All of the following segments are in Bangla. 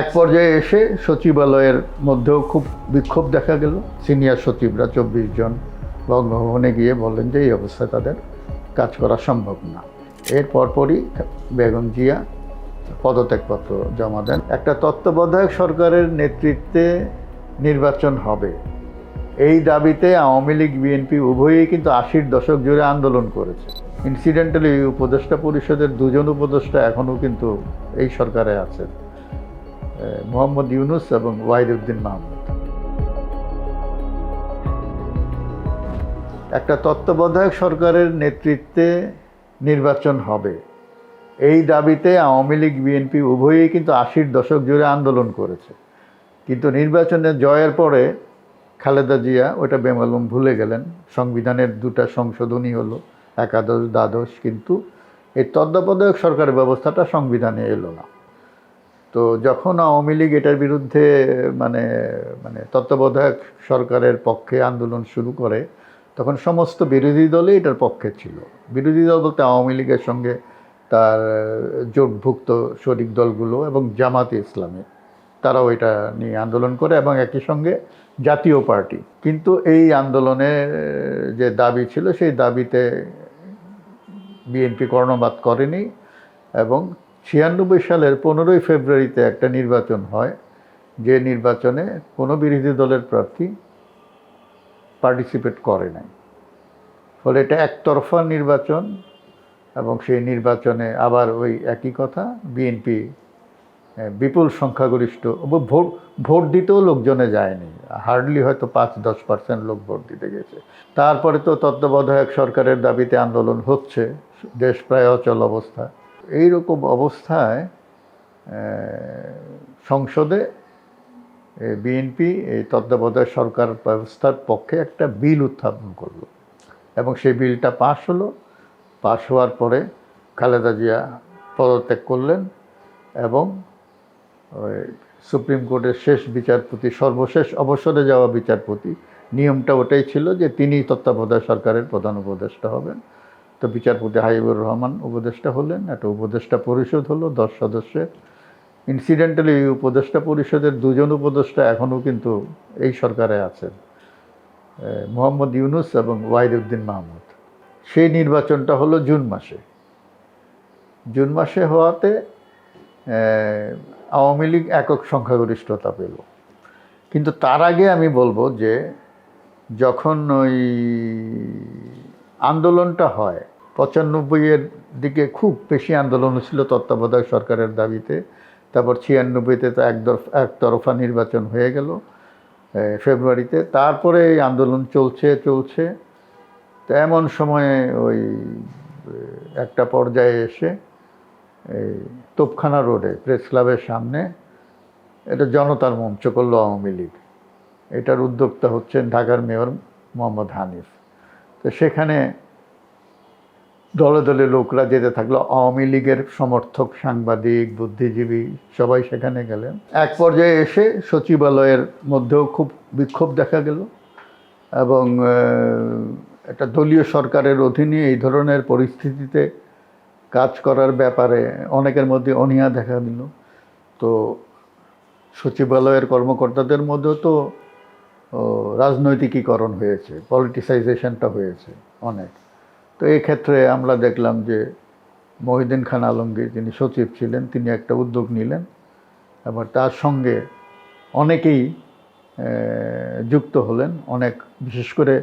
এক পর্যায়ে এসে সচিবালয়ের মধ্যেও খুব বিক্ষোভ দেখা গেল। সিনিয়র সচিবরা চব্বিশ জন বঙ্গভবনে গিয়ে বললেন যে, এই অবস্থায় তাদের কাজ করা সম্ভব না। এর পরপরই বেগম জিয়া পদত্যাগপত্র জমা দেন। একটা তত্ত্বাবধায়ক সরকারের নেতৃত্বে নির্বাচন হবে। এই দাবিতে আওয়ামী লীগ, বিএনপি উভয়ই কিন্তু আশির দশক জুড়ে আন্দোলন করেছে। ইনসিডেন্টালি উপদেষ্টা পরিষদের দুজন উপদেষ্টা এখনও কিন্তু এই সরকারে আছেন। মোহাম্মদ ইউনুস এবং ওয়াহিদুদ্দিন মাহমুদ। একটা তত্ত্বাবধায়ক সরকারের নেতৃত্বে নির্বাচন হবে। এই দাবিতে আওয়ামী লীগ, বিএনপি উভয়ই কিন্তু আশির দশক জুড়ে আন্দোলন করেছে। কিন্তু নির্বাচনে জয়ের পরে খালেদা জিয়া ওটা বেমালুম ভুলে গেলেন। সংবিধানের দুটা সংশোধনী হলো, একাদশ, দ্বাদশ, কিন্তু এই তত্ত্বাবধায়ক সরকারের ব্যবস্থাটা সংবিধানে এলো না। তো যখন আওয়ামী লীগ এটার বিরুদ্ধে মানে মানে তত্ত্বাবধায়ক সরকারের পক্ষে আন্দোলন শুরু করে, তখন সমস্ত বিরোধী দলই এটার পক্ষে ছিল। বিরোধী দল বলতে আওয়ামী লীগের সঙ্গে তার জোটভুক্ত শরিক দলগুলো এবং জামাতে ইসলামী, তারাও এটা নিয়ে আন্দোলন করে এবং একই সঙ্গে জাতীয় পার্টি। কিন্তু এই আন্দোলনের যে দাবি ছিল, সেই দাবিতে বিএনপি কর্ণপাত করেনি এবং ছিয়ানব্বই সালের পনেরোই ফেব্রুয়ারিতে একটা নির্বাচন হয়, যে নির্বাচনে কোনো বিরোধী দলের প্রার্থী পার্টিসিপেট করে নাই। ফলে এটা একতরফা নির্বাচন এবং সেই নির্বাচনে আবার ওই একই কথা বিএনপি বিপুল সংখ্যাগরিষ্ঠ ভোট ভোট দিতেও লোকজনে যায়নি। হার্ডলি হয়তো পাঁচ, দশ পার্সেন্ট লোক ভোট দিতে গেছে। তারপরে তো তত্ত্বাবধায়ক সরকারের দাবিতে আন্দোলন হচ্ছে, দেশ প্রায় অচল অবস্থা। এইরকম অবস্থায় সংসদে বিএনপি এই তত্ত্বাবধায়ক সরকার ব্যবস্থার পক্ষে একটা বিল উত্থাপন করল। এবং সেই বিলটা পাশ হলো। পাশ হওয়ার পরে খালেদা জিয়া পদত্যাগ করলেন এবং সুপ্রিম কোর্টের শেষ বিচারপতি, সর্বশেষ অবসরে যাওয়া বিচারপতি, নিয়মটা ওটাই ছিল যে তিনি তত্ত্বাবধায়ক সরকারের প্রধান উপদেষ্টা হবেন। তো বিচারপতি হাইবুর রহমান উপদেষ্টা হলেন, একটা উপদেষ্টা পরিষদ হলো, দশ সদস্যের। ইনসিডেন্টালি এই উপদেষ্টা পরিষদের দুজন উপদেষ্টা এখনও কিন্তু এই সরকারে আছেন মোহাম্মদ ইউনুস এবং ওয়াহিদুদ্দিন মাহমুদ। সেই নির্বাচনটা হলো জুন মাসে। জুন মাসে হওয়াতে আওয়ামী লীগ একক সংখ্যাগরিষ্ঠতা পেল। কিন্তু তার আগে আমি বলব যে, যখন ওই আন্দোলনটা হয় পঁচানব্বইয়ের দিকে খুব বেশি আন্দোলন ছিল তত্ত্বাবধায়ক সরকারের দাবিতে। তারপর ছিয়ানব্বইতে তো একতরফা নির্বাচন হয়ে গেল ফেব্রুয়ারিতে। তারপরে এই আন্দোলন চলছে চলছে। তো এমন সময়ে ওই, একটা পর্যায়ে এসে এই তোপখানা রোডে, প্রেস ক্লাবের সামনে এটা জনতার মঞ্চ করল আওয়ামী লীগ। এটার উদ্যোক্তা হচ্ছেন ঢাকার মেয়র মোহাম্মদ হানিফ। তো সেখানে দলে দলে লোকরা যেতে থাকল। আওয়ামী লীগের সমর্থক, সাংবাদিক, বুদ্ধিজীবী সবাই সেখানে গেলেন। এক পর্যায়ে এসে সচিবালয়ের মধ্যেও খুব বিক্ষোভ দেখা গেল এবং একটা দলীয় সরকারের অধীনে এই ধরনের পরিস্থিতিতে কাজ করার ব্যাপারে অনেকের মধ্যে অনীহা দেখা দিল। তো সচিবালয়ের কর্মকর্তাদের মধ্যেও তো রাজনৈতিকীকরণ হয়েছে পলিটিসাইজেশনটা হয়েছে অনেক। তো এই ক্ষেত্রে আমরা দেখলাম যে মহিউদ্দিন খান আলমগীর যিনি সচিব ছিলেন, তিনি একটা উদ্যোগ নিলেন। আবার তার সঙ্গে অনেকেই যুক্ত হলেন, অনেক বিশেষ করে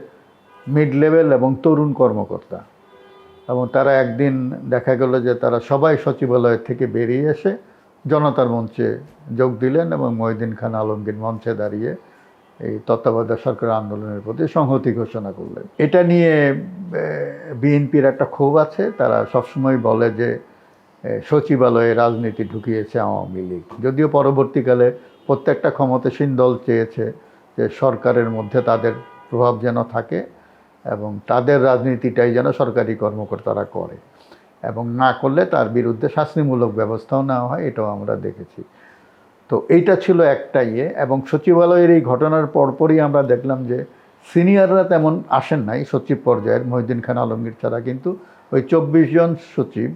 মিড লেভেল এবং তরুণ কর্মকর্তা। এবং তারা একদিন দেখা গেল যে তারা সবাই সচিবালয় থেকে বেরিয়ে এসে জনতার মঞ্চে যোগ দিলেন এবং মহিউদ্দিন খান আলমগীর মঞ্চে দাঁড়িয়ে এই তত্ত্বাবধায়ক সরকার আন্দোলনের প্রতি সংহতি ঘোষণা করলেন। এটা নিয়ে বিএনপির একটা ক্ষোভ আছে। তারা সবসময় বলে যে সচিবালয়ে রাজনীতি ঢুকিয়েছে আওয়ামী লীগ। যদিও পরবর্তীকালে প্রত্যেকটা ক্ষমতাসীন দল চেয়েছে যে সরকারের মধ্যে তাদের প্রভাব যেন থাকে এবং তাদের রাজনীতিটাই যেন সরকারি কর্মকর্তারা করে। এবং না করলে তার বিরুদ্ধে শাস্তিমূলক ব্যবস্থাও নেওয়া হয়, এটাও আমরা দেখেছি। তো এইটা ছিল একটা ইয়ে এবং সচিবালয়ের এই ঘটনার পরপরই আমরা দেখলাম যে সিনিয়ররা তেমন আসেন নাই সচিব পর্যায়ের মহিউদ্দিন খান আলমগীর ছাড়া, কিন্তু ওই চব্বিশ জন সচিব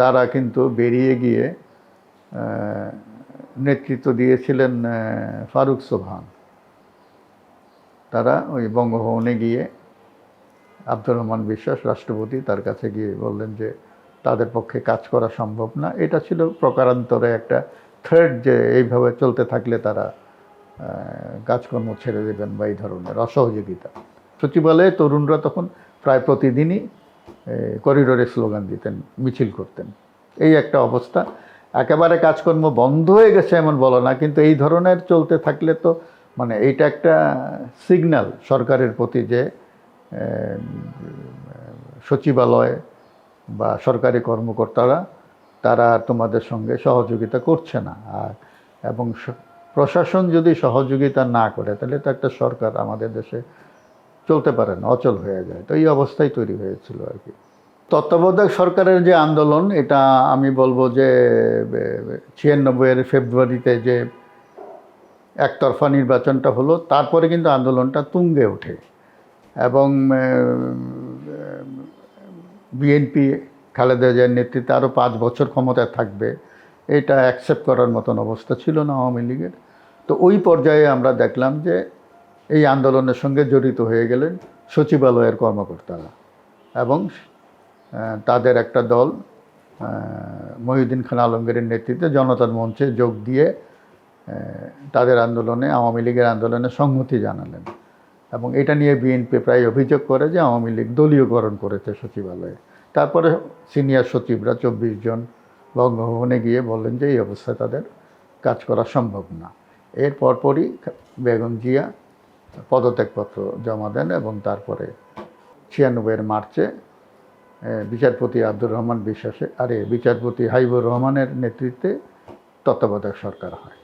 তারা কিন্তু বেরিয়ে গিয়ে নেতৃত্ব দিয়েছিলেন ফারুক সোবহান। তারা ওই বঙ্গভবনে গিয়ে আব্দুর রহমান বিশ্বাস, রাষ্ট্রপতি, তার কাছে গিয়ে বললেন যে তাদের পক্ষে কাজ করা সম্ভব না। এটা ছিল প্রকারান্তরে একটা থ্রেড যে এইভাবে চলতে থাকলে তারা কাজকর্ম ছেড়ে দেবেন বা এই ধরনের অসহযোগিতা। সচিবালয়ে তরুণরা তখন প্রায় প্রতিদিনই করিডোরে স্লোগান দিতেন, মিছিল করতেন। এই একটা অবস্থা। একেবারে কাজকর্ম বন্ধ হয়ে গেছে এমন বলো না, কিন্তু এই ধরনের চলতে থাকলে তো মানে এইটা একটা সিগন্যাল সরকারের প্রতি যে সচিবালয় বা সরকারি কর্মকর্তারা, তারা তোমাদের সঙ্গে সহযোগিতা করছে না। আর, এবং প্রশাসন যদি সহযোগিতা না করে, তাহলে তো একটা সরকার আমাদের দেশে চলতে পারে না, অচল হয়ে যায়। তো এই অবস্থাই তৈরি হয়েছিল আর কি। তত্ত্বাবধায়ক সরকারের যে আন্দোলন, এটা আমি বলব যে ছিয়ানব্বইয়ের ফেব্রুয়ারিতে যে একতরফা নির্বাচনটা হলো, তারপরে কিন্তু আন্দোলনটা তুঙ্গে ওঠে। এবং বিএনপি, খালেদা জিয়ার নেতৃত্বে আরও পাঁচ বছর ক্ষমতায় থাকবে, এটা অ্যাকসেপ্ট করার মতন অবস্থা ছিল না আওয়ামী লীগের। তো ওই পর্যায়ে আমরা দেখলাম যে এই আন্দোলনের সঙ্গে জড়িত হয়ে গেলেন সচিবালয়ের কর্মকর্তারা এবং তাদের একটা দল মহিউদ্দিন খান আলমগীরের নেতৃত্বে জনতার মঞ্চে যোগ দিয়ে তাদের আন্দোলনে, আওয়ামী লীগের আন্দোলনে সংহতি জানালেন। এবং এটা নিয়ে বিএনপি প্রায় অভিযোগ করে যে আওয়ামী লীগ দলীয়করণ করেছে সচিবালয়ে। তারপরে সিনিয়র সচিবরা চব্বিশ জন বঙ্গভবনে গিয়ে বললেন যে, এই অবস্থায় তাদের কাজ করা সম্ভব না। এর পরপরই বেগম জিয়া পদত্যাগপত্র জমা দেন এবং তারপরে ছিয়ানব্বইয়ের মার্চে বিচারপতি আব্দুর রহমান বিশ্বাসে আরে, বিচারপতি হাইবুর রহমানের নেতৃত্বে তত্ত্বাবধায়ক সরকার হয়।